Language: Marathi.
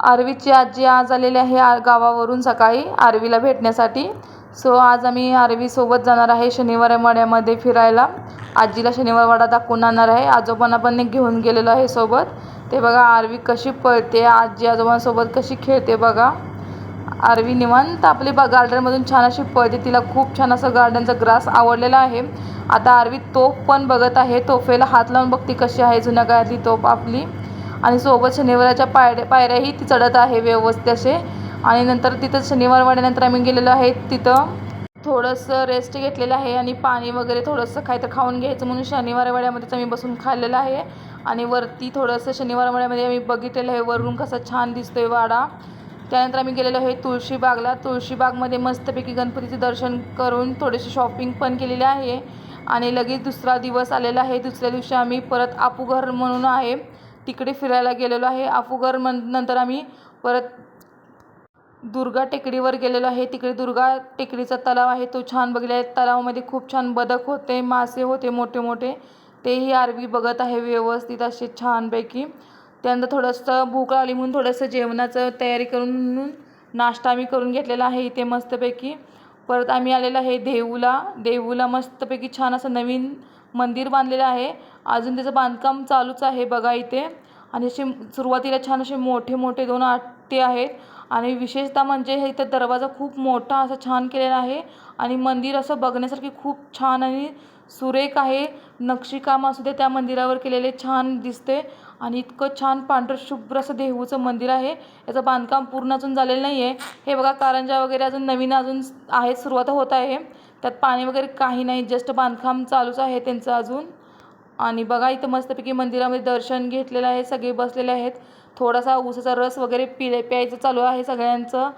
आरवीची आजी आज आलेली आहे आ गावावरून सकाळी आरवीला भेटण्यासाठी. सो आज आम्ही आरवीसोबत जाणार आहे शनिवार वाड्यामध्ये फिरायला. आजीला शनिवार वाडा दाखवून आणणार आहे. आजोबांना पण एक घेऊन गेलेलो आहे सोबत. ते बघा आरवी कशी पळते आजी आजोबांसोबत कशी खेळते बघा. आरवी निवांत आपली बा गार्डनमधून छान अशी पळते. तिला खूप छान असं गार्डनचा ग्रास आवडलेला आहे. आता आरवी तोफ पण बघत आहे. तोफेला हात लावून बघते कशी आहे जुन्या काळातली तोफ आपली. आणि सोबत शनिवाराच्या पायऱ्या पायऱ्याही ती चढत आहे व्यवस्थित असे. आणि नंतर तिथं शनिवार वाड्यानंतर आम्ही गेलेलो आहे. तिथं थोडंसं रेस्ट घेतलेलं आहे आणि पाणी वगैरे थोडंसं खायचं खाऊन घ्यायचं म्हणून शनिवार वाड्यामध्येच आम्ही बसून खाल्लेलं आहे. आणि वरती थोडंसं शनिवार वाड्यामध्ये आम्ही बघितलेलं आहे वरून कसा छान दिसतोय वाडा. त्यानंतर आम्ही गेलेलो आहे तुळशीबागला. तुळशीबागमध्ये मस्तपैकी गणपतीचं दर्शन करून थोडीशी शॉपिंग पण केलेली आहे. आणि लगेच दुसरा दिवस आलेला आहे. दुसऱ्या दिवशी आम्ही परत आपूघर म्हणून आहे. तिकडे फिरायला गेलेलो आहे. अफूगर मन नंतर आम्ही परत दुर्गा टेकडीवर गेलेलो आहे. तिकडे दुर्गा टेकडीचा तलाव आहे. तो छान बघलेला आहे तलावामध्ये खूप छान बदक होते मासे होते मोठे मोठे. तेही आरवी बघत आहे व्यवस्थित असे छानपैकी. त्यानंतर थोडंसं भूक लागली म्हणून थोडंसं जेवणाचं तयारी करून म्हणून नाश्ता आम्ही करून घेतलेला आहे इथे मस्तपैकी. परत आम्ही आलेलो आहे देऊला. देऊला मस्तपैकी छान असं नवीन मंदिर बांधलेलं आहे. अजून त्याचं बांधकाम चालूच आहे बघा इथे. आणि असे सुरुवातीला छान असे मोठे मोठे दोन आट्टे आहेत. आणि विशेषतः म्हणजे हे इथं दरवाजा खूप मोठा असा छान केलेला आहे. आणि मंदिर असं बघण्यासारखी खूप छान आणि सुरेख आहे. नक्षीकाम असू दे त्या मंदिरावर केलेले छान दिसते. आणि इतकं छान पांढरं शुभ्र असं देहूचं मंदिर आहे. याचं बांधकाम पूर्ण अजून झालेलं नाही आहे हे बघा कारंजा वगैरे अजून नवीन अजून आहेत सुरुवात होत आहे. त्यात पाणी वगैरे काही नाही जस्ट बांधकाम चालूच आहे त्यांचं अजून. आणि बघा इथं मस्तपैकी मंदिरामध्ये दर्शन घेतलेलं आहे सगळे बसलेले आहेत. थोडासा ऊसाचा रस वगैरे पिले प्यायचं चालू आहे सगळ्यांचं.